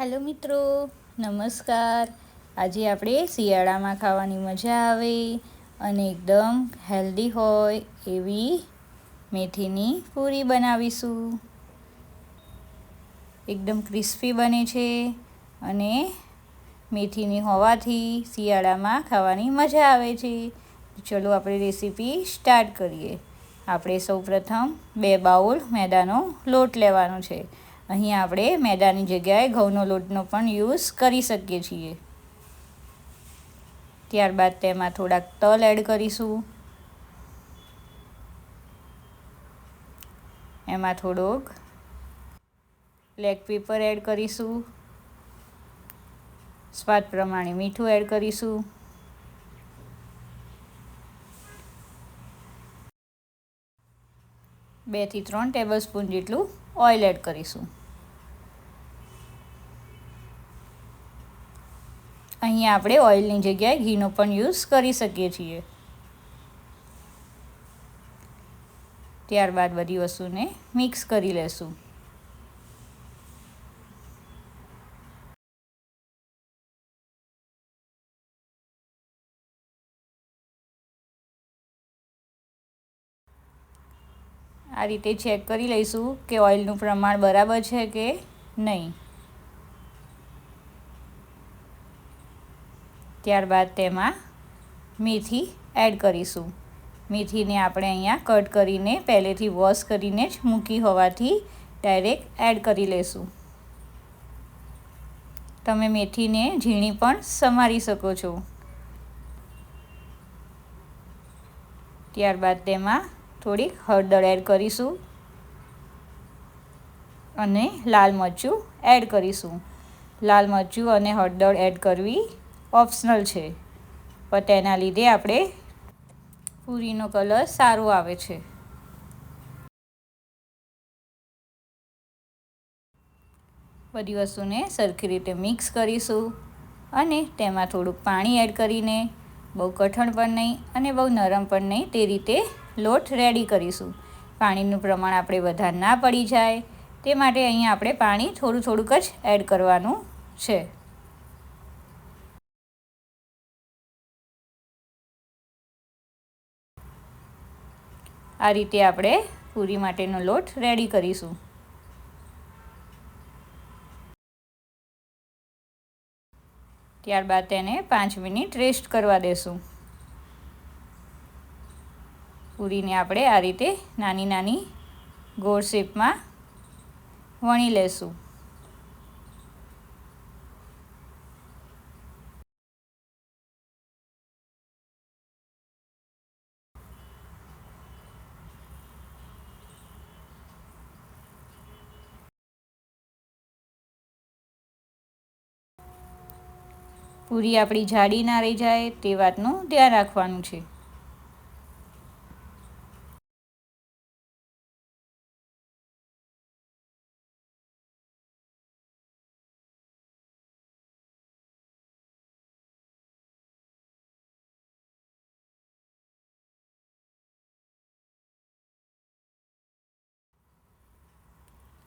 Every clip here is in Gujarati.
હેલો મિત્રો, નમસ્કાર. આજે આપણે શિયાળામાં ખાવાની મજા આવે અને એકદમ હેલ્ધી હોય એવી મેથીની પૂરી બનાવીશું. એકદમ ક્રિસ્પી બને છે અને મેથીની હોવાથી શિયાળામાં ખાવાની મજા આવે છે. ચલો આપણે રેસીપી સ્ટાર્ટ કરીએ. આપણે સૌપ્રથમ બે બાઉલ મેદાનો લોટ લેવાનો છે. અહીં આપણે મેદાની જગ્યાએ ઘઉંનો લોટનો પણ યુઝ કરી શકીએ છીએ. ત્યારબાદ તેમાં થોડાક તલ એડ કરીશું. એમાં થોડોક બ્લેક પેપર એડ કરીશું. સ્વાદ પ્રમાણે મીઠું એડ કરીશું. બેથી ત્રણ ટેબલ સ્પૂન જેટલું ઓઇલ એડ કરીશું. અહીં આપણે ઓઇલની જગ્યાએ ઘીનો પણ યુઝ કરી શકીએ છીએ. ત્યારબાદ બધી વસ્તુને મિક્સ કરી લેશું. આ રીતે ચેક કરી લઈશું કે ઓઇલનું પ્રમાણ બરાબર છે કે નહીં. ત્યારબાદ તેમાં મેથી એડ કરીશું. મેથીને આપણે અહીંયા કટ કરીને પહેલેથી વોશ કરીને જ મૂકી હોવાથી ડાયરેક્ટ એડ કરી લઈશું તમે મેથીને ઝીણી પણ સમારી શકો છો. ત્યારબાદ તેમાં થોડીક હળદર એડ કરીશું. અને લાલ મરચું એડ કરીશું. લાલ મરચું અને હળદર એડ કરવી ઓપ્શનલ છે. પણ તેના લીધે આપણે પૂરીનો કલર સારો આવે છે. બધી વસ્તુને સરખી રીતે મિક્સ કરીશું અને તેમાં થોડુંક પાણી એડ કરીને, બહુ કઠણ પણ નહીં અને બહુ નરમ પણ નહીં તે રીતે લોટ રેડી કરીશું. પાણીનું પ્રમાણ આપણે વધારે ના પડી જાય તે માટે અહીંયા આપણે પાણી થોડું થોડુંક જ એડ કરવાનું છે. આ રીતે આપણે પૂરી માટેનો લોટ રેડી કરીશું. ત્યારબાદ તેને પાંચ મિનિટ રેસ્ટ કરવા દેશું. પૂરીને આપણે આ રીતે નાની નાની ગોળ શેપમાં વણી લેશું. પૂરી આપણી જાડી ના રહી જાય તે વાતનું ધ્યાન રાખવાનું છે.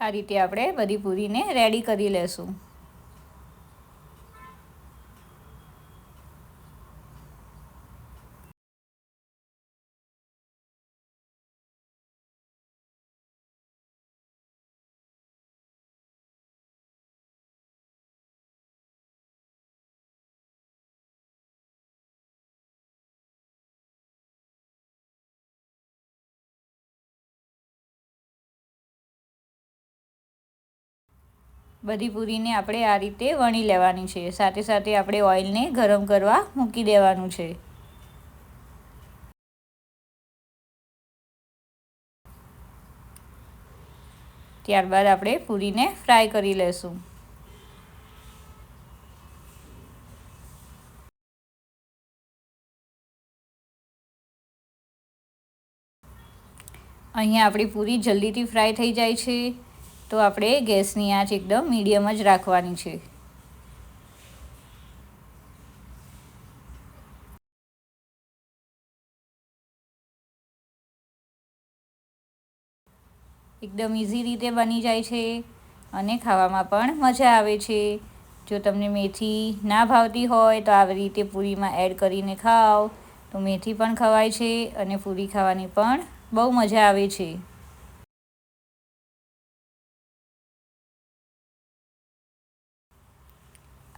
આ રીતે આપણે બધી પૂરીને રેડી કરી લેશું. બધી પૂરીને આપણે આ રીતે વણી લેવાની છે. સાથે સાથે આપણે ઓઇલને ગરમ કરવા મૂકી દેવાનું છે. ત્યારબાદ આપણે પૂરીને ફ્રાય કરી લેશું. અહીંયા આપણી પૂરી જલ્દીથી ફ્રાય થઈ જાય છે. તો આપણે ગેસની આંચ એકદમ મીડિયમ જ રાખવાની છે. એકદમ ઇઝી રીતે બની જાય છે અને ખાવામાં પણ મજા આવે છે. જો તમને મેથી ના ભાવતી હોય તો આવી રીતે પૂરીમાં એડ કરીને ખાઓ. તો મેથી પણ ખવાય છે અને પૂરી ખાવાની પણ બહુ મજા આવે છે.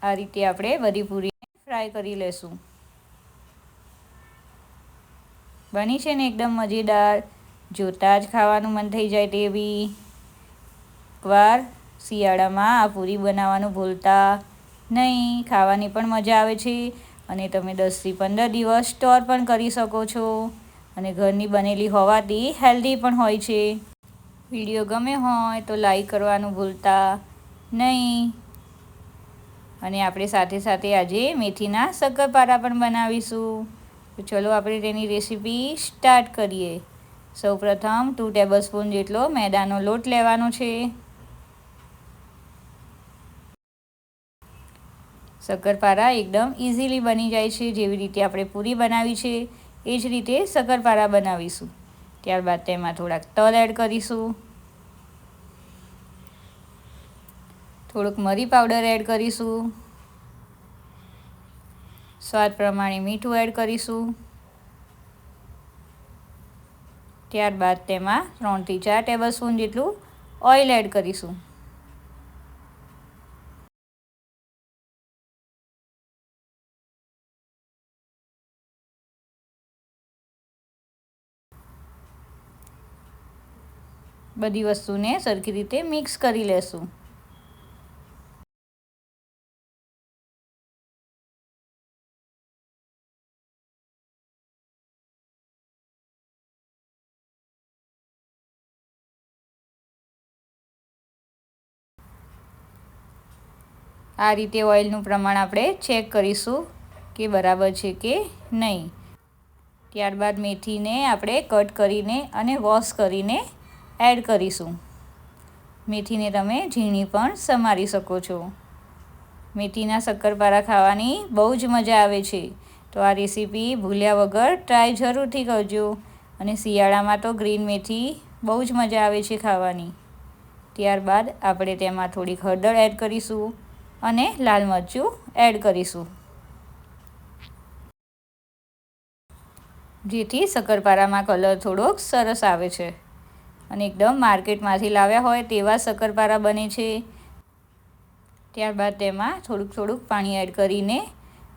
આ રીતે આપણે બધી પૂરીને ફ્રાય કરી લેશું. બની છે ને એકદમ મજેદાર. જોતાં જ ખાવાનું મન થઈ જાય તેવી. એકવાર શિયાળામાં આ પૂરી બનાવવાનું ભૂલતા નહીં, ખાવાની પણ મજા આવે છે અને તમે દસથી પંદર દિવસ સ્ટોર પણ કરી શકો છો અને ઘરની બનેલી હોવાથી હેલ્ધી પણ હોય છે. વીડિયો ગમે હોય તો લાઈક કરવાનું ભૂલતા નહીં. અને આપણે સાથે સાથે આજે મેથીના શક્કરપારા પણ બનાવીશું. તો ચલો આપણે તેની રેસીપી સ્ટાર્ટ કરીએ. સૌપ્રથમ ટુ ટેબલ સ્પૂન જેટલો મેદાનો લોટ લેવાનો છે. શક્કરપારા એકદમ ઇઝીલી બની જાય છે. જેવી રીતે આપણે પૂરી બનાવી છે, એ જ રીતે શક્કરપારા બનાવીશું. ત્યારબાદ તેમાં થોડાક તલ એડ કરીશું. થોડુંક મરી પાવડર એડ કરીશું. સ્વાદ પ્રમાણે મીઠું એડ કરીશું. ત્યારબાદ તેમાં ત્રણથી ચાર ટેબલ સ્પૂન જેટલું ઓઇલ એડ કરીશું. બધી વસ્તુને સરખી રીતે મિક્સ કરી લેશું. આ રીતે ઓઇલનું પ્રમાણ આપણે ચેક કરીશું કે બરાબર છે કે નહીં. ત્યારબાદ મેથીને આપણે કટ કરીને અને વોશ કરીને એડ કરીશું. મેથીને તમે ઝીણી પણ સમારી શકો છો. મેથીના શક્કરપારા ખાવાની બહુ જ મજા આવે છે. તો આ રેસીપી ભૂલ્યા વગર ટ્રાય જરૂરથી કરજો. અને શિયાળામાં તો ગ્રીન મેથી બહુ જ મજા આવે છે ખાવાની. ત્યારબાદ આપણે તેમાં થોડીક હળદર એડ કરીશું. અને લાલ મરચું એડ કરીશું. જેથી શક્કરપારામાં કલર થોડોક સરસ આવે છે. અને એકદમ માર્કેટમાંથી લાવ્યા હોય તેવા શક્કરપારા બને છે. ત્યારબાદ તેમાં થોડુંક થોડુંક પાણી એડ કરીને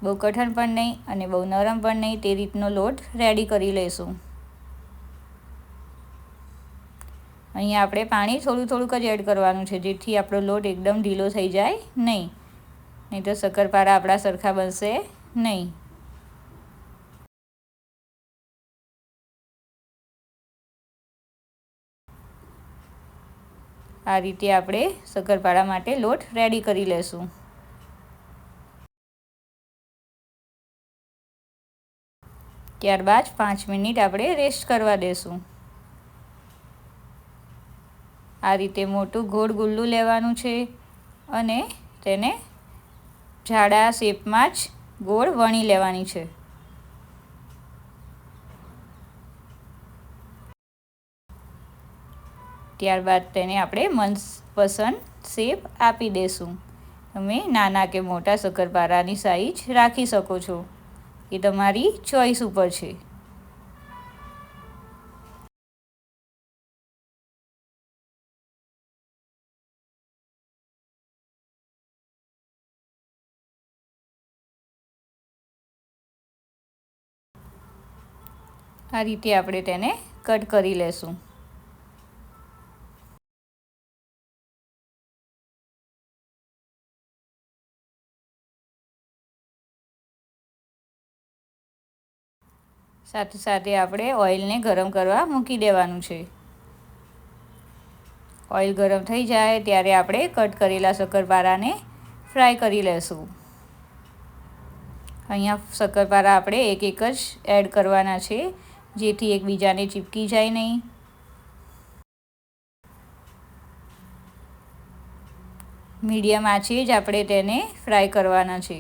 બહુ કઠણ પણ નહીં અને બહુ નરમ પણ નહીં તે રીતનો લોટ રેડી કરી લઈશું. અહીંયા આપણે પાણી થોડું થોડુંક જ એડ કરવાનું છે, જેથી આપણો લોટ એકદમ ઢીલો થઈ જાય નહીં. નહીં તો શક્કરપારા આપણા સરખા બનશે નહીં. આ રીતે આપણે શક્કરપારા માટે લોટ રેડી કરી લેશું. ત્યારબાદ પાંચ મિનિટ આપણે રેસ્ટ કરવા દેશું. આ રીતે મોટું ગોળ ગુલ્લું લેવાનું છે અને તેને જાડા શેપમાં જ ગોળ વણી લેવાની છે. ત્યારબાદ તેને આપણે મનપસંદ શેપ આપી દઈશું તમે નાના કે મોટા શક્કરપારાની સાઈઝ રાખી શકો છો. એ તમારી ચોઈસ ઉપર છે. આ રીતે આપણે તેને કટ કરી લેશું. સાથે સાથે આપણે ઓઇલને ગરમ કરવા મૂકી દેવાનું છે. ઓઇલ ગરમ થઈ જાય ત્યારે આપણે કટ કરેલા શક્કરપારાને ફ્રાય કરી લેશું. અહીંયા શક્કરપારા આપણે એક એક જ એડ કરવાના છે. જેથી એકબીજાને ચીપકી જાય નહીં. મીડિયમ આંચે જ આપણે તેને ફ્રાય કરવાના છે.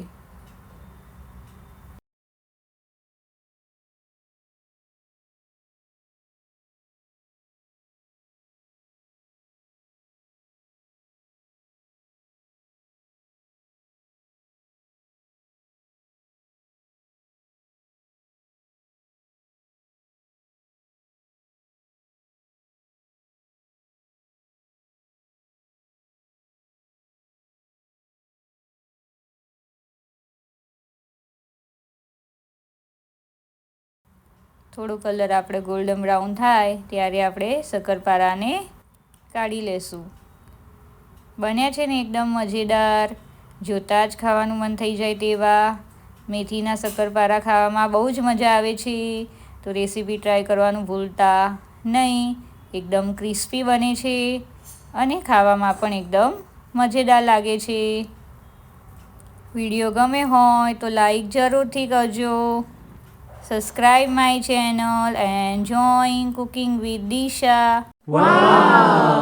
થોડો કલર આપણે ગોલ્ડન બ્રાઉન થાય ત્યારે આપણે શક્કરપારાને કાઢી લેશું. બન્યા છે ને એકદમ મજેદાર. જોતાં જ ખાવાનું મન થઈ જાય તેવા. મેથીના શક્કરપારા ખાવામાં બહુ જ મજા આવે છે. તો રેસીપી ટ્રાય કરવાનું ભૂલતા નહીં. એકદમ ક્રિસ્પી બને છે અને ખાવામાં પણ એકદમ મજેદાર લાગે છે. વીડિયો ગમે હોય તો લાઈક જરૂરથી કરજો. subscribe my channel and join Cooking with Disha. Wow!